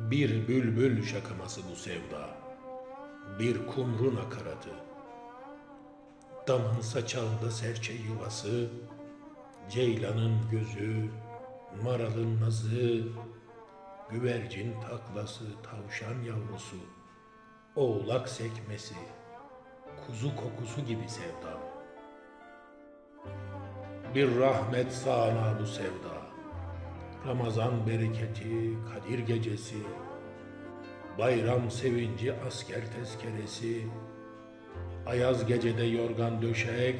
Bir bülbül şakıması bu sevda, bir kumru nakaratı. Damın saçağında serçe yuvası, ceylanın gözü, maralın nazı, güvercin taklası, tavşan yavrusu, oğlak sekmesi, kuzu kokusu gibi sevdam. Bir rahmet sağana bu sevda. Ramazan bereketi, Kadir gecesi, bayram sevinci, asker tezkeresi, ayaz gecede yorgan döşek,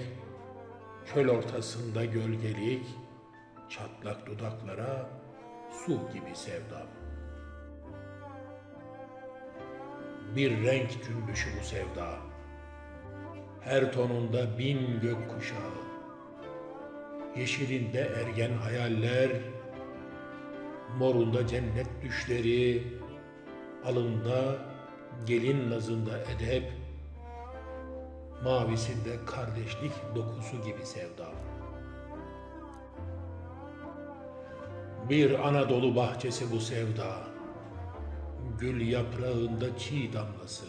çöl ortasında gölgelik, çatlak dudaklara su gibi sevdam. Bir renk cümbüşü bu sevda. Her tonunda bin gök kuşağı. Yeşilinde ergen hayaller, morunda cennet düşleri, alında gelin nazında edep, mavisinde kardeşlik dokusu gibi sevda. Bir Anadolu bahçesi bu sevda, gül yaprağında çiğ damlası,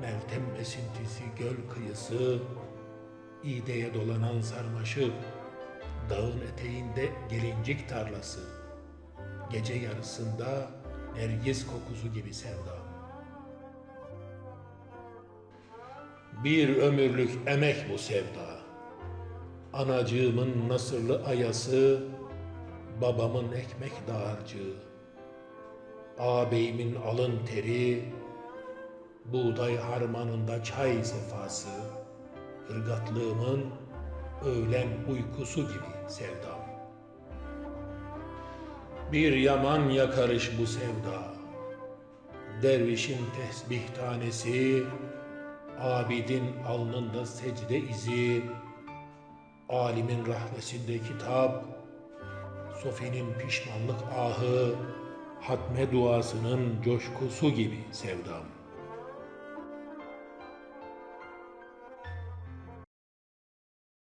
meltem esintisi göl kıyısı, İğdeye dolanan sarmaşık, dağın eteğinde gelincik tarlası, gece yarısında nergis kokusu gibi sevda. Bir ömürlük emek bu sevda. Anacığımın nasırlı ayası, babamın ekmek dağarcığı. Ağabeyimin alın teri, buğday harmanında çay sefası, ırgatlığımın öğlen uykusu gibi sevdam. Bir yaman yakarış bu sevda. Dervişin tesbih tanesi, abidin alnında secde izi, alimin rahmesinde kitap, Sofi'nin pişmanlık ahı, hatme duasının coşkusu gibi sevdam.